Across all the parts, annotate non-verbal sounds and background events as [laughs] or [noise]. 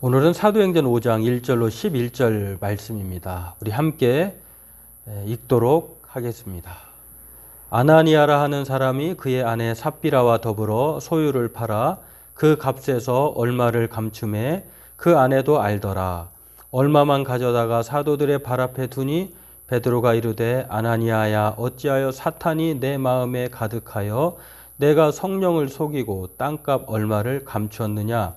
오늘은 사도행전 5장 1절로 11절 말씀입니다. 우리 함께 읽도록 하겠습니다. 아나니아라 하는 사람이 그의 아내 삽비라와 더불어 소유를 팔아 그 값에서 얼마를 감춤해 그 아내도 알더라. 얼마만 가져다가 사도들의 발 앞에 두니 베드로가 이르되 아나니아야 어찌하여 사탄이 내 마음에 가득하여 내가 성령을 속이고 땅값 얼마를 감추었느냐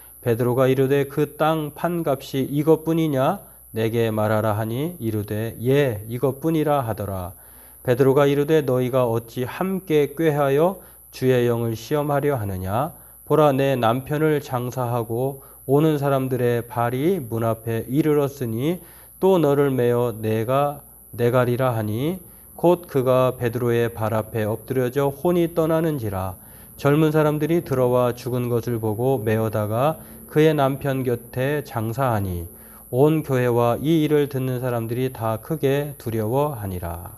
베드로가 이르되 그 땅 판값이 이것뿐이냐? 내게 말하라 하니 이르되 예 이것뿐이라 하더라. 베드로가 이르되 너희가 어찌 함께 꾀하여 주의 영을 시험하려 하느냐? 보라 내 남편을 장사하고 오는 사람들의 발이 문 앞에 이르렀으니 또 너를 메어 내가 내가리라 하니 곧 그가 베드로의 발 앞에 엎드려져 혼이 떠나는지라 젊은 사람들이 들어와 죽은 것을 보고 메어다가 그의 남편 곁에 장사하니 온 교회와 이 일을 듣는 사람들이 다 크게 두려워하니라.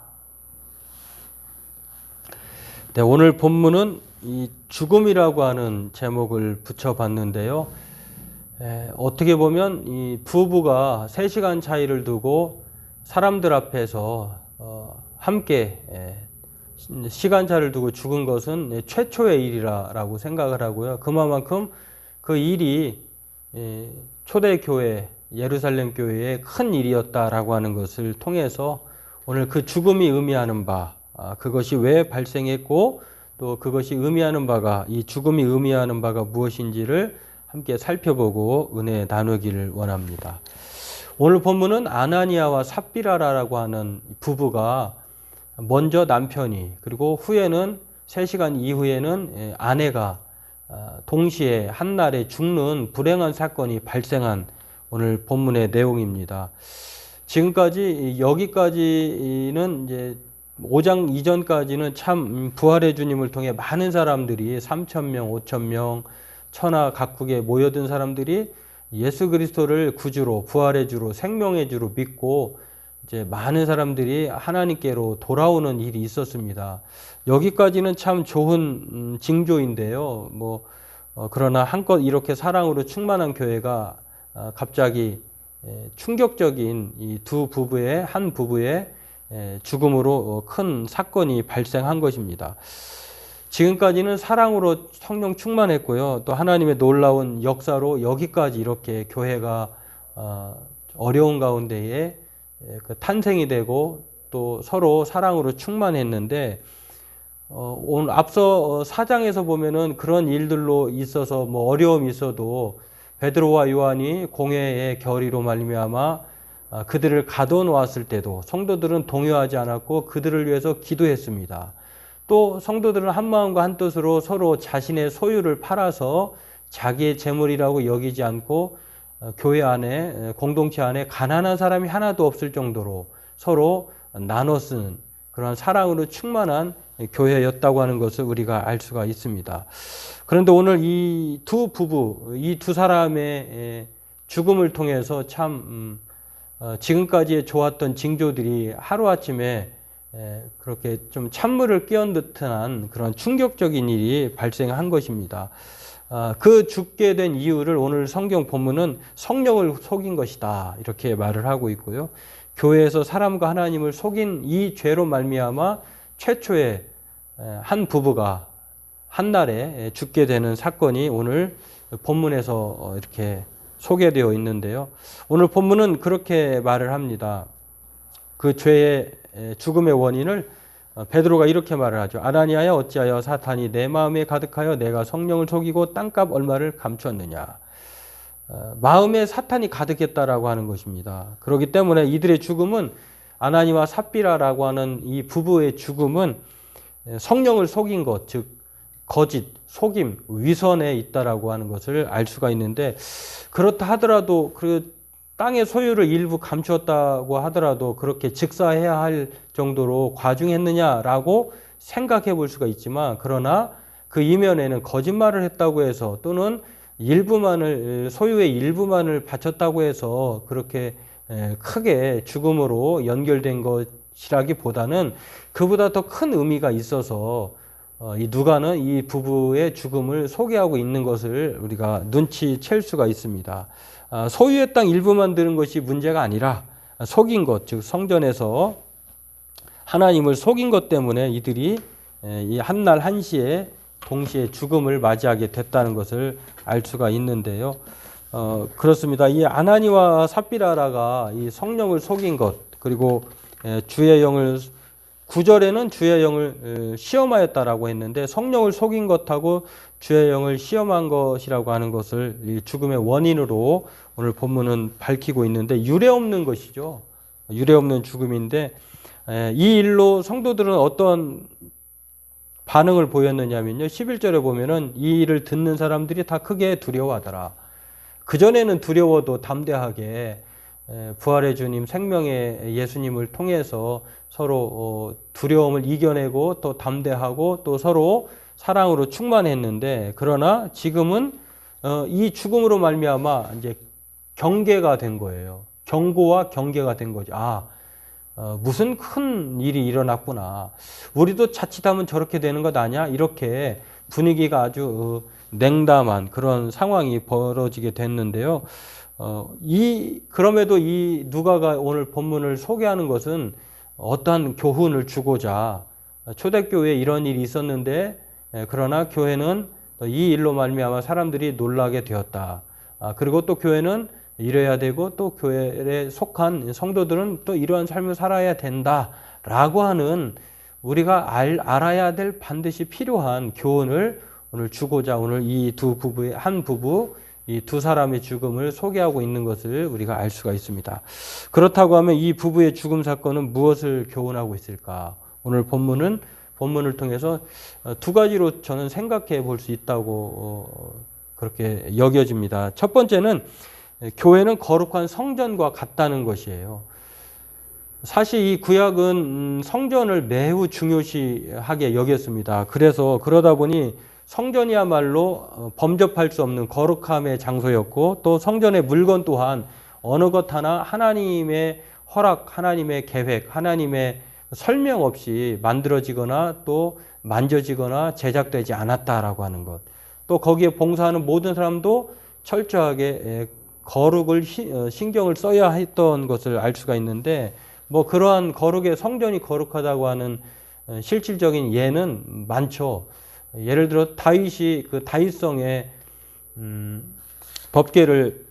네, 오늘 본문은 이 죽음이라고 하는 제목을 붙여봤는데요. 에, 어떻게 보면 이 부부가 3시간 차이를 두고 사람들 앞에서 어, 함께 에, 시간차를 두고 죽은 것은 최초의 일이라고 생각을 하고요. 그만큼 그 일이 초대 교회, 예루살렘 교회의 큰 일이었다라고 하는 것을 통해서 오늘 그 죽음이 의미하는 바, 아, 그것이 왜 발생했고 또 그것이 의미하는 바가, 이 죽음이 의미하는 바가 무엇인지를 함께 살펴보고 은혜 나누기를 원합니다. 오늘 본문은 아나니아와 삽비라라고 하는 부부가 먼저 남편이 그리고 후에는 3시간 이후에는 아내가 아, 동시에 한날에 죽는 불행한 사건이 발생한 오늘 본문의 내용입니다. 지금까지 여기까지는 이제 5장 이전까지는 참 부활의 주님을 통해 많은 사람들이 3천 명, 5천 명, 천하 각국에 모여든 사람들이 예수 그리스도를 구주로 부활의 주로 생명의 주로 믿고 이제 많은 사람들이 하나님께로 돌아오는 일이 있었습니다. 여기까지는 참 좋은 음, 징조인데요. 뭐 어, 그러나 한껏 이렇게 사랑으로 충만한 교회가 어, 갑자기 에, 충격적인 이 두 부부의 한 부부의 에, 죽음으로 어, 큰 사건이 발생한 것입니다. 지금까지는 사랑으로 성령 충만했고요. 또 하나님의 놀라운 역사로 여기까지 이렇게 교회가 어, 어려운 가운데에 그 탄생이 되고 또 서로 사랑으로 충만했는데 어, 오늘 앞서 사장에서 보면은 그런 일들로 있어서 뭐 어려움이 있어도 베드로와 요한이 공회의 결의로 말미암아 아, 그들을 가둬놓았을 때도 성도들은 동요하지 않았고 그들을 위해서 기도했습니다. 또 성도들은 한 마음과 한 뜻으로 서로 자신의 소유를 팔아서 자기의 재물이라고 여기지 않고 어, 교회 안에 공동체 안에 가난한 사람이 하나도 없을 정도로 서로 나눠 쓰는 그러한 사랑으로 충만한 교회였다고 하는 것을 우리가 알 수가 있습니다. 그런데 오늘 이 두 부부, 이 두 사람의 죽음을 통해서 참 음, 어, 지금까지 좋았던 징조들이 하루아침에 그렇게 좀 찬물을 끼얹 듯한 그런 충격적인 일이 발생한 것입니다. 아, 그 죽게 된 이유를 오늘 성경 본문은 성령을 속인 것이다 이렇게 말을 하고 있고요. 교회에서 사람과 하나님을 속인 이 죄로 말미암아 최초의 한 부부가 한 날에 죽게 되는 사건이 오늘 본문에서 어, 이렇게 소개되어 있는데요. 오늘 본문은 그렇게 말을 합니다. 그 죄의 죽음의 원인을 어, 베드로가 이렇게 말을 하죠. 아나니아야 어찌하여 사탄이 내 마음에 가득하여 내가 성령을 속이고 땅값 얼마를 감추었느냐. 어, 마음에 사탄이 가득했다라고 하는 것입니다. 그렇기 때문에 이들의 죽음은 아나니와 삽비라라고 하는 이 부부의 죽음은 성령을 속인 것, 즉 거짓, 속임, 위선에 있다라고 하는 것을 알 수가 있는데 그렇다 하더라도 그 땅의 소유를 일부 감추었다고 하더라도 그렇게 즉사해야 할 정도로 과중했느냐라고 생각해 볼 수가 있지만 그러나 그 이면에는 거짓말을 했다고 해서 또는 일부만을 소유의 일부만을 바쳤다고 해서 그렇게 에, 크게 죽음으로 연결된 것이라기보다는 그보다 더 큰 의미가 있어서 어, 이 누가는 이 부부의 죽음을 소개하고 있는 것을 우리가 눈치챌 수가 있습니다. 아, 소유의 땅 일부만 드는 것이 문제가 아니라 속인 것, 즉 성전에서 하나님을 속인 것 때문에 이들이 이 한날 한시에 동시에 죽음을 맞이하게 됐다는 것을 알 수가 있는데요. 어, 그렇습니다. 이 아나니와 삽비라라가 이 성령을 속인 것 그리고 에, 주의 영을 구절에는 주의 영을 에, 시험하였다라고 했는데 성령을 속인 것하고 주의 영을 시험한 것이라고 하는 것을 이 죽음의 원인으로 오늘 본문은 밝히고 있는데 유례 없는 것이죠. 유례 없는 죽음인데 에, 이 일로 성도들은 어떤 반응을 보였느냐면요. 11절에 보면은 이 일을 듣는 사람들이 다 크게 두려워하더라. 그전에는 두려워도 담대하게 에, 부활의 주님 생명의 예수님을 통해서 서로 어, 두려움을 이겨내고 또 담대하고 또 서로 사랑으로 충만했는데 그러나 지금은 어, 이 죽음으로 말미암아 이제 경계가 된 거예요. 경고와 경계가 된 거죠. 아, 어, 무슨 큰 일이 일어났구나. 우리도 자칫하면 저렇게 되는 것 아니야? 이렇게 분위기가 아주 어, 냉담한 그런 상황이 벌어지게 됐는데요. 어, 이, 그럼에도 이 누가가 오늘 본문을 소개하는 것은 어떠한 교훈을 주고자 초대교회에 이런 일이 있었는데 에, 그러나 교회는 이 일로 말미암아 사람들이 놀라게 되었다. 아, 그리고 또 교회는 이래야 되고 또 교회에 속한 성도들은 또 이러한 삶을 살아야 된다라고 하는 우리가 알, 알아야 될 반드시 필요한 교훈을 오늘 주고자 오늘 이 두 부부의 한 부부 이 두 사람의 죽음을 소개하고 있는 것을 우리가 알 수가 있습니다. 그렇다고 하면 이 부부의 죽음 사건은 무엇을 교훈하고 있을까? 오늘 본문은 본문을 통해서 두 가지로 저는 생각해 볼 수 있다고 어, 그렇게 여겨집니다. 첫 번째는 교회는 거룩한 성전과 같다는 것이에요. 사실 이 구약은 음, 성전을 매우 중요시하게 여겼습니다. 그래서 그러다 보니 성전이야말로 어, 범접할 수 없는 거룩함의 장소였고 또 성전의 물건 또한 어느 것 하나 하나님의 허락, 하나님의 계획, 하나님의 설명 없이 만들어지거나 또 만져지거나 제작되지 않았다라고 하는 것. 또 거기에 봉사하는 모든 사람도 철저하게 거룩을 어, 신경을 써야 했던 것을 알 수가 있는데 뭐 그러한 거룩의 성전이 거룩하다고 하는 어, 실질적인 예는 많죠. 예를 들어 다윗이 그 다윗성의 음, 법계를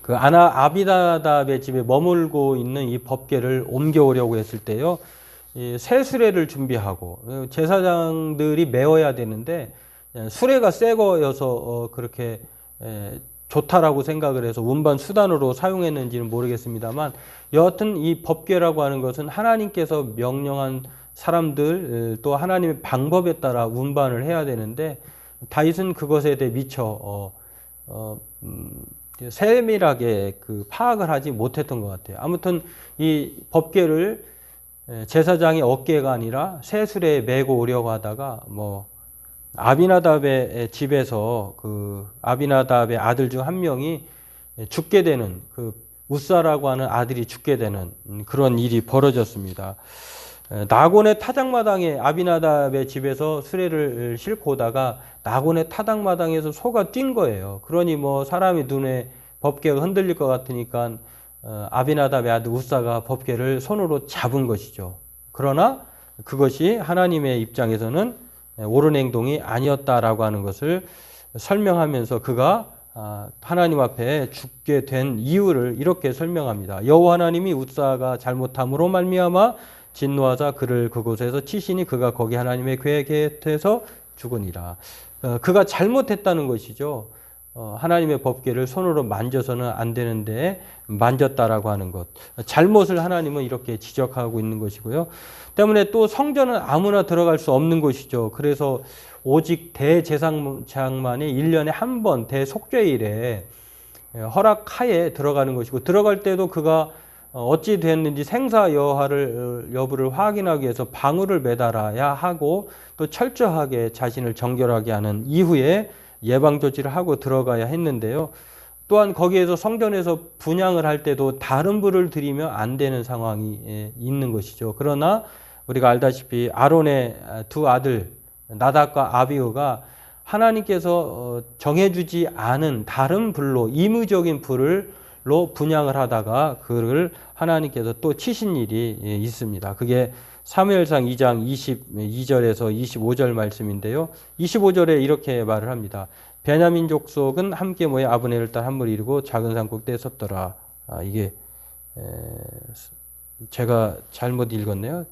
그 아나 아비다답의 집에 머물고 있는 이 법계를 옮겨오려고 했을 때요. 새 수레를 준비하고 어, 제사장들이 메워야 되는데 수레가 새 거여서 그렇게 좋다라고 생각을 해서 운반 수단으로 사용했는지는 모르겠습니다만 여하튼 이 법궤라고 하는 것은 하나님께서 명령한 사람들 또 하나님의 방법에 따라 운반을 해야 되는데 다윗은 그것에 대해 미처 어, 어, 음, 세밀하게 그 파악을 하지 못했던 것 같아요. 아무튼 이 법궤를 제사장의 어깨가 아니라 새술에 메고 오려고 하다가 뭐 아비나답의 집에서 그 아비나답의 아들 중 한 명이 죽게 되는 그 우사라고 하는 아들이 죽게 되는 그런 일이 벌어졌습니다. 나곤의 타작마당에 아비나답의 집에서 수레를 싣고 오다가 나곤의 타작마당에서 소가 뛴 거예요. 그러니 뭐 사람이 눈에 법계가 흔들릴 것 같으니까 어, 아비나답의 아들 우사가 법계를 손으로 잡은 것이죠. 그러나 그것이 하나님의 입장에서는 예, 옳은 행동이 아니었다라고 하는 것을 설명하면서 그가 아, 하나님 앞에 죽게 된 이유를 이렇게 설명합니다. 여호와 하나님이 우사가 잘못함으로 말미암아 진노하자 그를 그곳에서 치시니 그가 거기 하나님의 궤 곁에서 죽으니라. 어, 그가 잘못했다는 것이죠. 어, 하나님의 법궤를 손으로 만져서는 안 되는데 만졌다라고 하는 것. 잘못을 하나님은 이렇게 지적하고 있는 것이고요. 때문에 또 성전은 아무나 들어갈 수 없는 곳이죠. 그래서 오직 대제사장만이 1년에 한 번 대속죄일에 허락하에 들어가는 것이고 들어갈 때도 그가 어찌 됐는지 생사 여하를 여부를 확인하기 위해서 방울을 매달아야 하고 또 철저하게 자신을 정결하게 하는 이후에 예방 조치를 하고 들어가야 했는데요. 또한 거기에서 성전에서 분양을 할 때도 다른 불을 들이면 안 되는 상황이 예, 있는 것이죠. 그러나 우리가 알다시피 아론의 두 아들 나답과 아비우가 하나님께서 어, 정해주지 않은 다른 불로 임의적인 불을로 분양을 하다가 그를 하나님께서 또 치신 일이 예, 있습니다. 그게 사무엘상 2장 22절에서 25절 말씀인데요. 25절에 이렇게 말을 합니다. 베냐민 족속은 함께 모여 아브넬을 딸 한물 이루고 작은 산 꼭대에 섰더라. 아, 이게 에, 제가 잘못 읽었네요.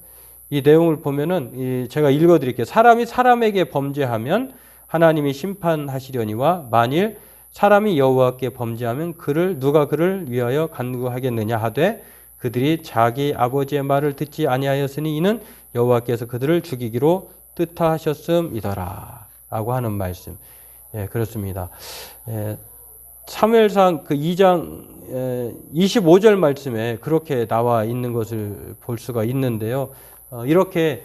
이 내용을 보면은 이 제가 읽어드릴게요. 사람이 사람에게 범죄하면 하나님이 심판하시려니와 만일 사람이 여호와께 범죄하면 그를 누가 그를 위하여 간구하겠느냐 하되 그들이 자기 아버지의 말을 듣지 아니하였으니 이는 여호와께서 그들을 죽이기로 뜻하셨음이더라. 라고 하는 말씀. 예, 그렇습니다. 예, 사무엘상 그 2장 에, 25절 말씀에 그렇게 나와 있는 것을 볼 수가 있는데요. 어, 이렇게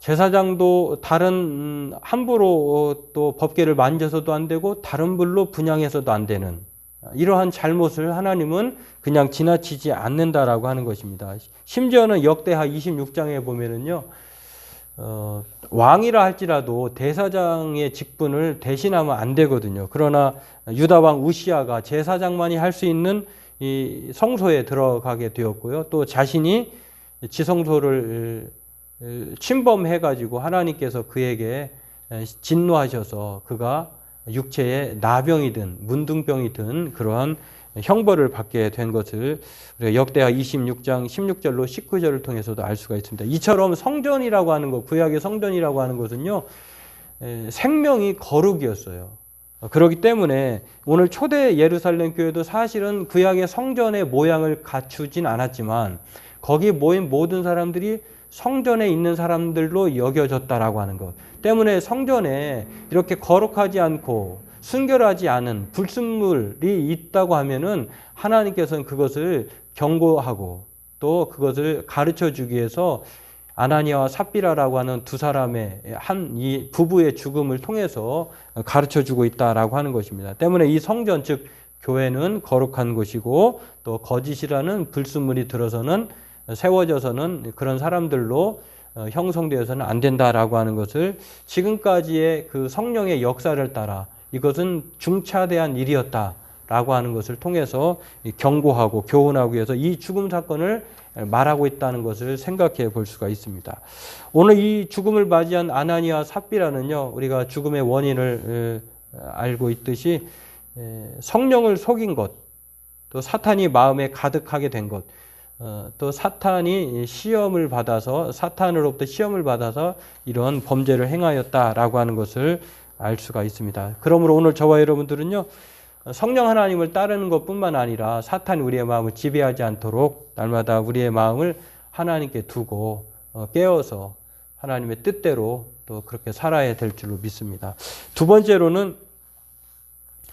제사장도 다른 음, 함부로 또 법계를 만져서도 안 되고 다른 불로 분양해서도 안 되는 이러한 잘못을 하나님은 그냥 지나치지 않는다라고 하는 것입니다. 심지어는 역대하 26장에 보면은요, 어, 왕이라 할지라도 대사장의 직분을 대신하면 안 되거든요. 그러나 유다 왕 우시아가 제사장만이 할 수 있는 이 성소에 들어가게 되었고요. 또 자신이 지성소를 침범해 가지고 하나님께서 그에게 진노하셔서 그가 육체에 나병이든 문둥병이든 그러한 형벌을 받게 된 것을 역대하 26장 16절로 19절을 통해서도 알 수가 있습니다. 이처럼 성전이라고 하는 것, 구약의 성전이라고 하는 것은요, 생명이 거룩이었어요. 그렇기 때문에 오늘 초대 예루살렘 교회도 사실은 구약의 성전의 모양을 갖추진 않았지만 거기 모인 모든 사람들이 성전에 있는 사람들로 여겨졌다라고 하는 것 때문에 성전에 이렇게 거룩하지 않고 순결하지 않은 불순물이 있다고 하면은 하나님께서는 그것을 경고하고 또 그것을 가르쳐 주기 위해서 아나니아와 삽비라라고 하는 두 사람의 한 이 부부의 죽음을 통해서 가르쳐 주고 있다라고 하는 것입니다. 때문에 이 성전 즉 교회는 거룩한 곳이고 또 거짓이라는 불순물이 들어서는 세워져서는 그런 사람들로 어, 형성되어서는 안 된다라고 하는 것을 지금까지의 그 성령의 역사를 따라 이것은 중차대한 일이었다 라고 하는 것을 통해서 경고하고 교훈하기 위해서 이 죽음 사건을 말하고 있다는 것을 생각해 볼 수가 있습니다. 오늘 이 죽음을 맞이한 아나니아 삽비라는요, 우리가 죽음의 원인을 알고 있듯이 성령을 속인 것, 또 사탄이 마음에 가득하게 된 것, 어, 또 사탄이 시험을 받아서 사탄으로부터 시험을 받아서 이런 범죄를 행하였다라고 하는 것을 알 수가 있습니다. 그러므로 오늘 저와 여러분들은요 성령 하나님을 따르는 것뿐만 아니라 사탄이 우리의 마음을 지배하지 않도록 날마다 우리의 마음을 하나님께 두고 어, 깨어서 하나님의 뜻대로 또 그렇게 살아야 될 줄로 믿습니다. 두 번째로는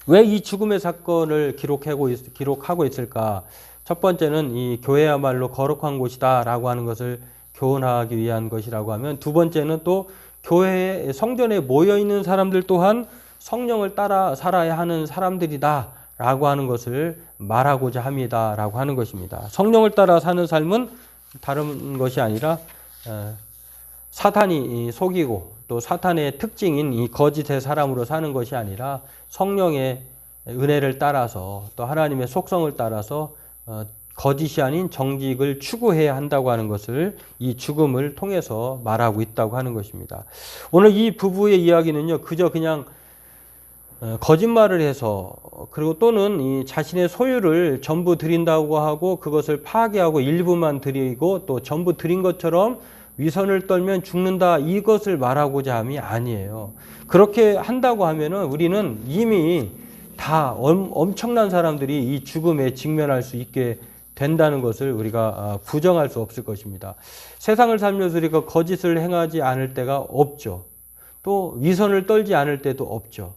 왜 이 죽음의 사건을 기록하고, 있, 기록하고 있을까? 첫 번째는 이 교회야말로 거룩한 곳이다라고 하는 것을 교훈하기 위한 것이라고 하면 두 번째는 또 교회 성전에 모여 있는 사람들 또한 성령을 따라 살아야 하는 사람들이다라고 하는 것을 말하고자 합니다라고 하는 것입니다. 성령을 따라 사는 삶은 다른 것이 아니라 어, 사탄이 속이고 또 사탄의 특징인 이 거짓의 사람으로 사는 것이 아니라 성령의 은혜를 따라서 또 하나님의 속성을 따라서 어, 거짓이 아닌 정직을 추구해야 한다고 하는 것을 이 죽음을 통해서 말하고 있다고 하는 것입니다. 오늘 이 부부의 이야기는요, 그저 그냥 어, 거짓말을 해서 그리고 또는 이 자신의 소유를 전부 드린다고 하고 그것을 파괴하고 일부만 드리고 또 전부 드린 것처럼 위선을 떨면 죽는다 이것을 말하고자 함이 아니에요. 그렇게 한다고 하면은 우리는 이미 다 엄, 엄청난 사람들이 이 죽음에 직면할 수 있게 된다는 것을 우리가 아, 부정할 수 없을 것입니다. 세상을 살면서 우리가 거짓을 행하지 않을 때가 없죠. 또 위선을 떨지 않을 때도 없죠.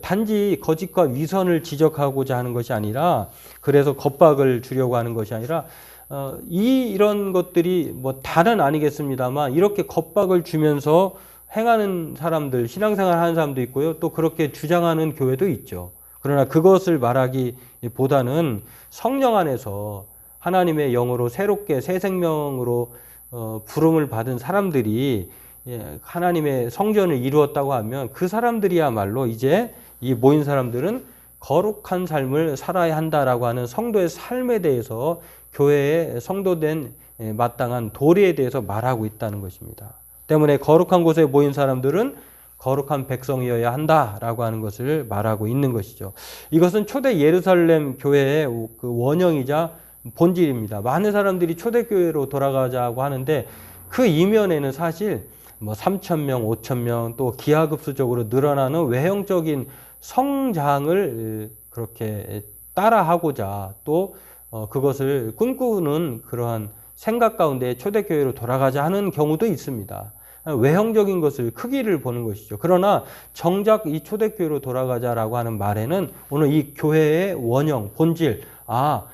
단지 거짓과 위선을 지적하고자 하는 것이 아니라 그래서 겁박을 주려고 하는 것이 아니라 어, 이 이런 것들이 뭐 다는 아니겠습니다만 이렇게 겁박을 주면서 행하는 사람들 신앙생활 하는 사람도 있고요. 또 그렇게 주장하는 교회도 있죠. 그러나 그것을 말하기보다는 성령 안에서 하나님의 영으로 새롭게 새 생명으로 어, 부름을 받은 사람들이 예, 하나님의 성전을 이루었다고 하면 그 사람들이야말로 이제 이 모인 사람들은 거룩한 삶을 살아야 한다라고 하는 성도의 삶에 대해서 교회의 성도된 예, 마땅한 도리에 대해서 말하고 있다는 것입니다. 때문에 거룩한 곳에 모인 사람들은 거룩한 백성이어야 한다라고 하는 것을 말하고 있는 것이죠. 이것은 초대 예루살렘 교회의 그 원형이자 본질입니다. 많은 사람들이 초대교회로 돌아가자고 하는데 그 이면에는 사실 뭐 3천 명, 5천 명 또 기하급수적으로 늘어나는 외형적인 성장을 그렇게 따라하고자 또 어, 그것을 꿈꾸는 그러한 생각 가운데 초대교회로 돌아가자 하는 경우도 있습니다. 외형적인 것을 크기를 보는 것이죠. 그러나 정작 이 초대교회로 돌아가자라고 하는 말에는 오늘 이 교회의 원형, 본질, 아,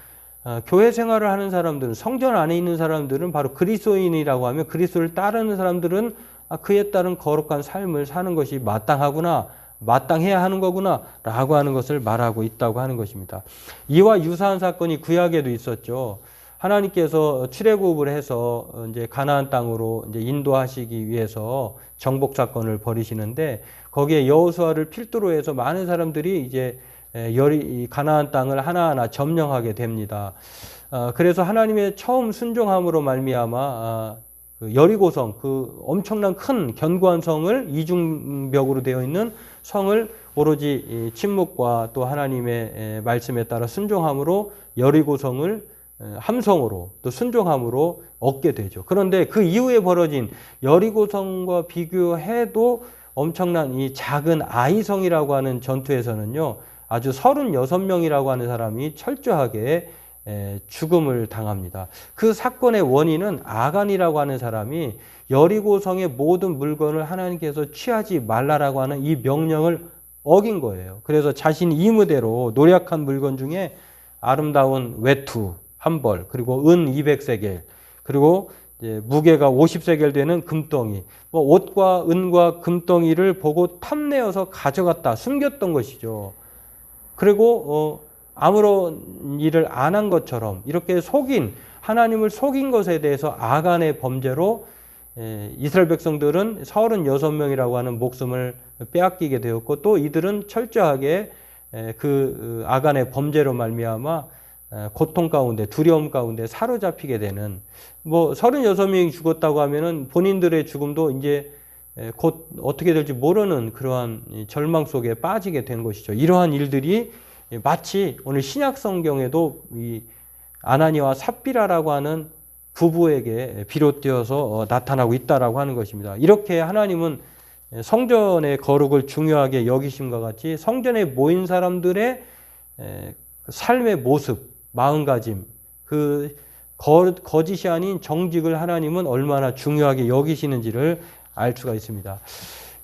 어, 교회 생활을 하는 사람들은 성전 안에 있는 사람들은 바로 그리스도인이라고 하면 그리스도를 따르는 사람들은 아, 그에 따른 거룩한 삶을 사는 것이 마땅하구나. 마땅해야 하는 거구나 라고 하는 것을 말하고 있다고 하는 것입니다. 이와 유사한 사건이 구약에도 있었죠. 하나님께서 출애굽을 해서 이제 가나안 땅으로 이제 인도하시기 위해서 정복 사건을 벌이시는데 거기에 여호수아를 필두로 해서 많은 사람들이 이제 가나안 땅을 하나하나 점령하게 됩니다. 어, 그래서 하나님의 처음 순종함으로 말미암아 아, 그 여리고성 그 엄청난 큰 견고한 성을 이중벽으로 되어 있는 성을 오로지 침묵과 또 하나님의 말씀에 따라 순종함으로 여리고성을 함성으로 또 순종함으로 얻게 되죠. 그런데 그 이후에 벌어진 여리고성과 비교해도 엄청난 이 작은 아이성이라고 하는 전투에서는요. 아주 36명이라고 하는 사람이 철저하게 죽음을 당합니다. 그 사건의 원인은 아간이라고 하는 사람이 여리고성의 모든 물건을 하나님께서 취하지 말라라고 하는 이 명령을 어긴 거예요. 그래서 자신 이무대로 노력한 물건 중에 아름다운 외투 한 벌, 그리고 은 200세겔, 그리고 무게가 50세겔 되는 금덩이, 뭐 옷과 은과 금덩이를 보고 탐내어서 가져갔다, 숨겼던 것이죠. 그리고 어, 아무런 일을 안 한 것처럼 이렇게 속인 하나님을 속인 것에 대해서 아간의 범죄로 이스라엘 백성들은 36명이라고 하는 목숨을 빼앗기게 되었고 또 이들은 철저하게 그 아간의 범죄로 말미암아 고통 가운데 두려움 가운데 사로잡히게 되는 뭐 36명이 죽었다고 하면은 본인들의 죽음도 이제 곧 어떻게 될지 모르는 그러한 절망 속에 빠지게 된 것이죠. 이러한 일들이 마치 오늘 신약 성경에도 이 아나니와 삽비라라고 하는 부부에게 비롯되어서 어, 나타나고 있다라고 하는 것입니다. 이렇게 하나님은 성전의 거룩을 중요하게 여기심과 같이 성전에 모인 사람들의 그 삶의 모습, 마음가짐, 그 거짓이 아닌 정직을 하나님은 얼마나 중요하게 여기시는지를 알 수가 있습니다.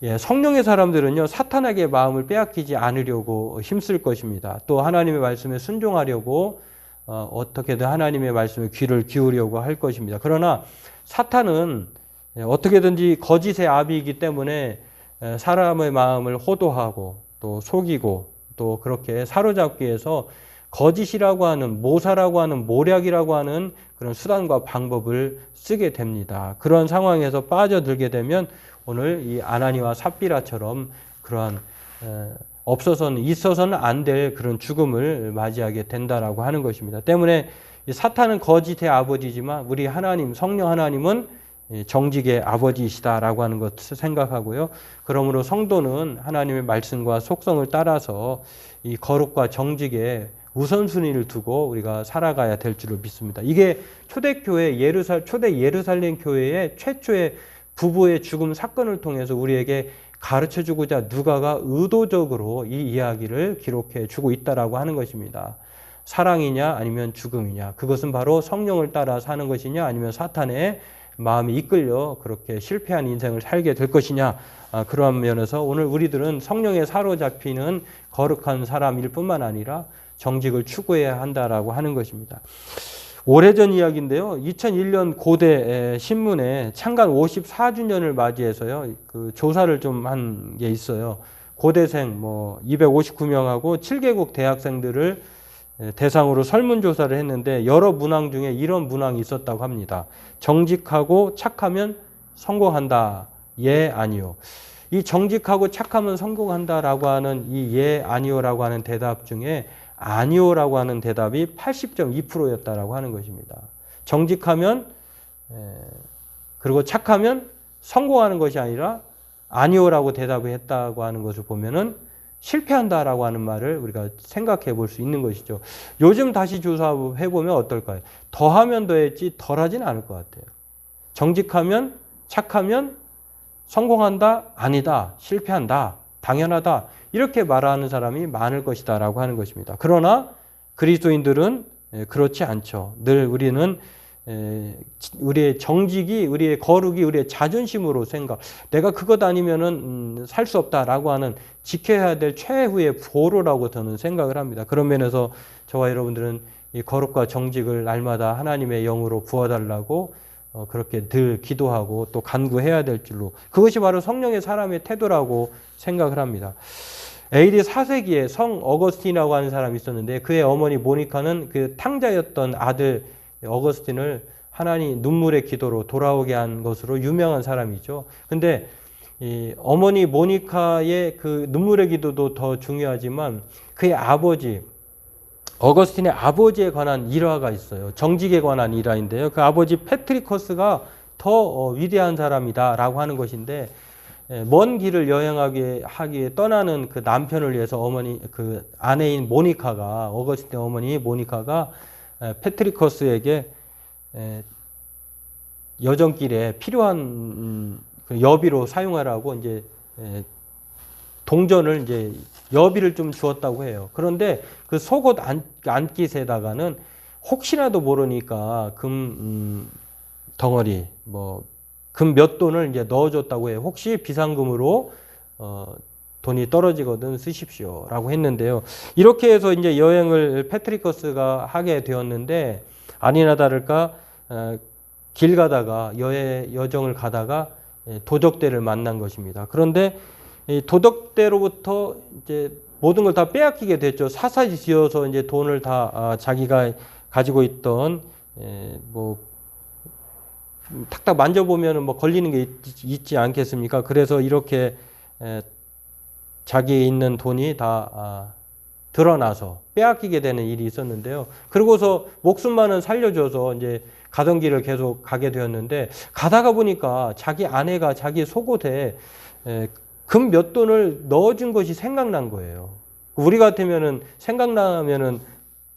예, 성령의 사람들은요, 사탄에게 마음을 빼앗기지 않으려고 힘쓸 것입니다. 또 하나님의 말씀에 순종하려고 어, 어떻게든 하나님의 말씀에 귀를 기울이려고 할 것입니다. 그러나 사탄은 예, 어떻게든지 거짓의 아비이기 때문에 예, 사람의 마음을 호도하고 또 속이고 또 그렇게 사로잡기 위해서 거짓이라고 하는 모사라고 하는 모략이라고 하는 그런 수단과 방법을 쓰게 됩니다. 그런 상황에서 빠져들게 되면 오늘 이 아나니와 삽비라처럼 그러한 없어서는 있어서는 안 될 그런 죽음을 맞이하게 된다라고 하는 것입니다. 때문에 사탄은 거짓의 아버지지만 우리 하나님 성령 하나님은 정직의 아버지이시다라고 하는 것을 생각하고요. 그러므로 성도는 하나님의 말씀과 속성을 따라서 이 거룩과 정직의 우선순위를 두고 우리가 살아가야 될 줄을 믿습니다. 이게 초대교회 예루살 초대 예루살렘 교회의 최초의 부부의 죽음 사건을 통해서 우리에게 가르쳐 주고자 누가가 의도적으로 이 이야기를 기록해 주고 있다라고 하는 것입니다. 사랑이냐 아니면 죽음이냐 그것은 바로 성령을 따라 사는 것이냐 아니면 사탄의 마음이 이끌려 그렇게 실패한 인생을 살게 될 것이냐 아, 그러한 면에서 오늘 우리들은 성령에 사로잡히는 거룩한 사람일 뿐만 아니라 정직을 추구해야 한다라고 하는 것입니다. 오래전 이야기인데요. 2001년 고대 신문에 창간 54주년을 맞이해서요. 그 조사를 좀 한 게 있어요. 고대생 뭐 259명하고 7개국 대학생들을 대상으로 설문조사를 했는데 여러 문항 중에 이런 문항이 있었다고 합니다. 정직하고 착하면 성공한다. 예, 아니요. 이 정직하고 착하면 성공한다라고 하는 이 예, 아니요라고 하는 대답 중에 아니오라고 하는 대답이 80.2%였다라고 하는 것입니다. 정직하면 그리고 착하면 성공하는 것이 아니라 아니오라고 대답을 했다고 하는 것을 보면은 실패한다라고 하는 말을 우리가 생각해 볼 수 있는 것이죠. 요즘 다시 조사해 보면 어떨까요? 더하면 더했지 덜하진 않을 것 같아요. 정직하면 착하면 성공한다 아니다 실패한다 당연하다 이렇게 말하는 사람이 많을 것이다 라고 하는 것입니다. 그러나 그리스도인들은 그렇지 않죠. 늘 우리는 우리의 정직이, 우리의 거룩이, 우리의 자존심으로 생각. 내가 그것 아니면은 음, 살수 없다라고 하는 지켜야 될 최후의 보로라고 저는 생각을 합니다. 그런 면에서 저와 여러분들은 이 거룩과 정직을 날마다 하나님의 영으로 부어달라고 어, 그렇게 늘 기도하고 또 간구해야 될 줄로 그것이 바로 성령의 사람의 태도라고 생각을 합니다. AD 4세기에 성 어거스틴이라고 하는 사람이 있었는데 그의 어머니 모니카는 그 탕자였던 아들 어거스틴을 하나님 눈물의 기도로 돌아오게 한 것으로 유명한 사람이죠. 근데 이 어머니 모니카의 그 눈물의 기도도 더 중요하지만 그의 아버지 어거스틴의 아버지에 관한 일화가 있어요. 정직에 관한 일화인데요. 그 아버지 패트리커스가 더 어, 위대한 사람이다라고 하는 것인데 예, 먼 길을 여행하기 하기에 떠나는 그 남편을 위해서 어머니 그 아내인 모니카가 어거스틴 어머니 모니카가 패트리커스에게 여정길에 필요한 음, 그 여비로 사용하라고 이제 동전을 이제 여비를 좀 주었다고 해요. 그런데 그 속옷 안깃에다가는 혹시라도 모르니까 금 음, 덩어리 뭐 금 몇 돈을 이제 넣어줬다고 해요. 혹시 비상금으로 어, 돈이 떨어지거든 쓰십시오라고 했는데요. 이렇게 해서 이제 여행을 패트리커스가 하게 되었는데 아니나 다를까 어, 길 가다가 여행 여정을 가다가 예, 도적대를 만난 것입니다. 그런데 도덕대로부터 이제 모든 걸 다 빼앗기게 됐죠. 사사지 지어서 이제 돈을 다 아, 자기가 가지고 있던 에, 뭐 탁탁 만져보면 뭐 걸리는 게 있, 지 않겠습니까? 그래서 이렇게 에, 자기에 있는 돈이 다 아, 드러나서 빼앗기게 되는 일이 있었는데요. 그러고서 목숨만은 살려줘서 이제 가던 길을 계속 가게 되었는데 가다가 보니까 자기 아내가 자기 속옷에 금 몇 돈을 넣어준 것이 생각난 거예요. 우리 같으면은 생각나면은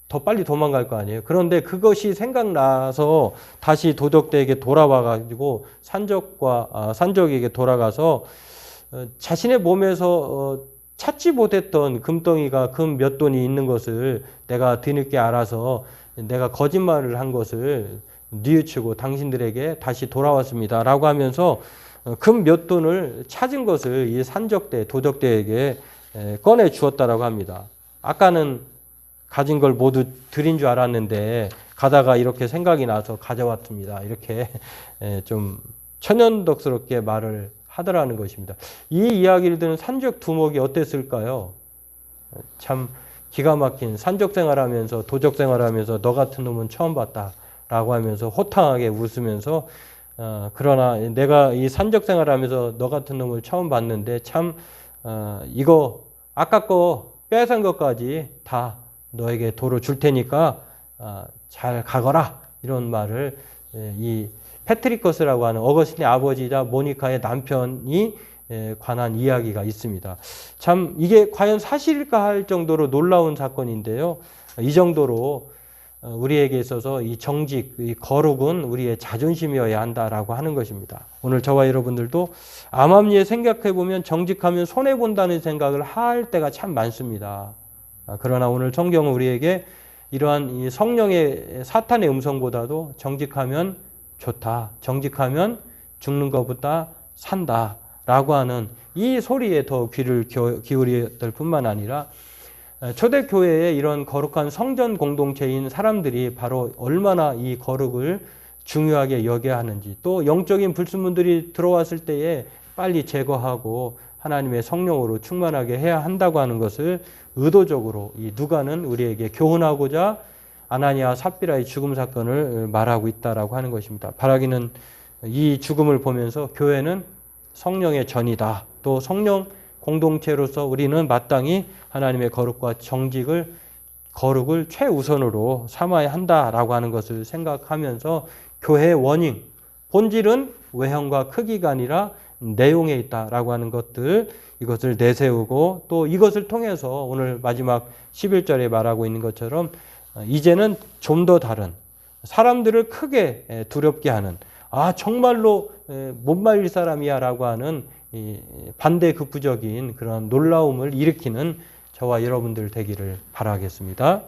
더 빨리 도망갈 거 아니에요. 그런데 그것이 생각나서 다시 도적대에게 돌아와 가지고 산적과 아, 산적에게 돌아가서 어, 자신의 몸에서 어, 찾지 못했던 금덩이가 금 몇 돈이 있는 것을 내가 뒤늦게 알아서 내가 거짓말을 한 것을 뉘우치고 당신들에게 다시 돌아왔습니다라고 하면서 어, 금 몇 돈을 찾은 것을 이 산적대, 도적대에게 꺼내 주었다라고 합니다. 아까는 가진 걸 모두 드린 줄 알았는데 가다가 이렇게 생각이 나서 가져왔습니다. 이렇게 [laughs] 좀 천연덕스럽게 말을 하더라는 것입니다. 이 이야기를 듣는 산적 두목이 어땠을까요? 참 기가 막힌 산적 생활하면서 도적 생활하면서 너 같은 놈은 처음 봤다라고 하면서 호탕하게 웃으면서 어, 그러나 내가 이 산적 생활하면서 너 같은 놈을 처음 봤는데 참 어, 이거 아까 거 빼앗은 것까지 다 너에게 도로 줄 테니까 어, 잘 가거라 이런 말을 예, 이 패트리커스라고 하는 어거스틴의 아버지자 모니카의 남편이 예, 관한 이야기가 있습니다. 참 이게 과연 사실일까 할 정도로 놀라운 사건인데요. 이 정도로 어, 우리에게 있어서 이 정직, 이 거룩은 우리의 자존심이어야 한다라고 하는 것입니다. 오늘 저와 여러분들도 암암리에 생각해 보면 정직하면 손해 본다는 생각을 할 때가 참 많습니다. 아, 그러나 오늘 성경은 우리에게 이러한 이 성령의 사탄의 음성보다도 정직하면 좋다. 정직하면 죽는 것보다 산다라고 하는 이 소리에 더 귀를 기울여야 될 뿐만 아니라 에, 초대교회에 이런 거룩한 성전 공동체인 사람들이 바로 얼마나 이 거룩을 중요하게 여겨야 하는지 또 영적인 불순물들이 들어왔을 때에 빨리 제거하고 하나님의 성령으로 충만하게 해야 한다고 하는 것을 의도적으로 이 누가는 우리에게 교훈하고자 아나니아 삽비라의 죽음 사건을 말하고 있다라고 하는 것입니다. 바라기는 이 죽음을 보면서 교회는 성령의 전이다. 또 성령 공동체로서 우리는 마땅히 하나님의 거룩과 정직을 거룩을 최우선으로 삼아야 한다라고 하는 것을 생각하면서 교회의 원인, 본질은 외형과 크기가 아니라 내용에 있다라고 하는 것들 이것을 내세우고 또 이것을 통해서 오늘 마지막 11절에 말하고 있는 것처럼 어, 이제는 좀 더 다른 사람들을 크게 에, 두렵게 하는 아 정말로 에, 못 말릴 사람이야라고 하는 이 반대 극부적인 그런 놀라움을 일으키는 저와 여러분들 되기를 바라겠습니다.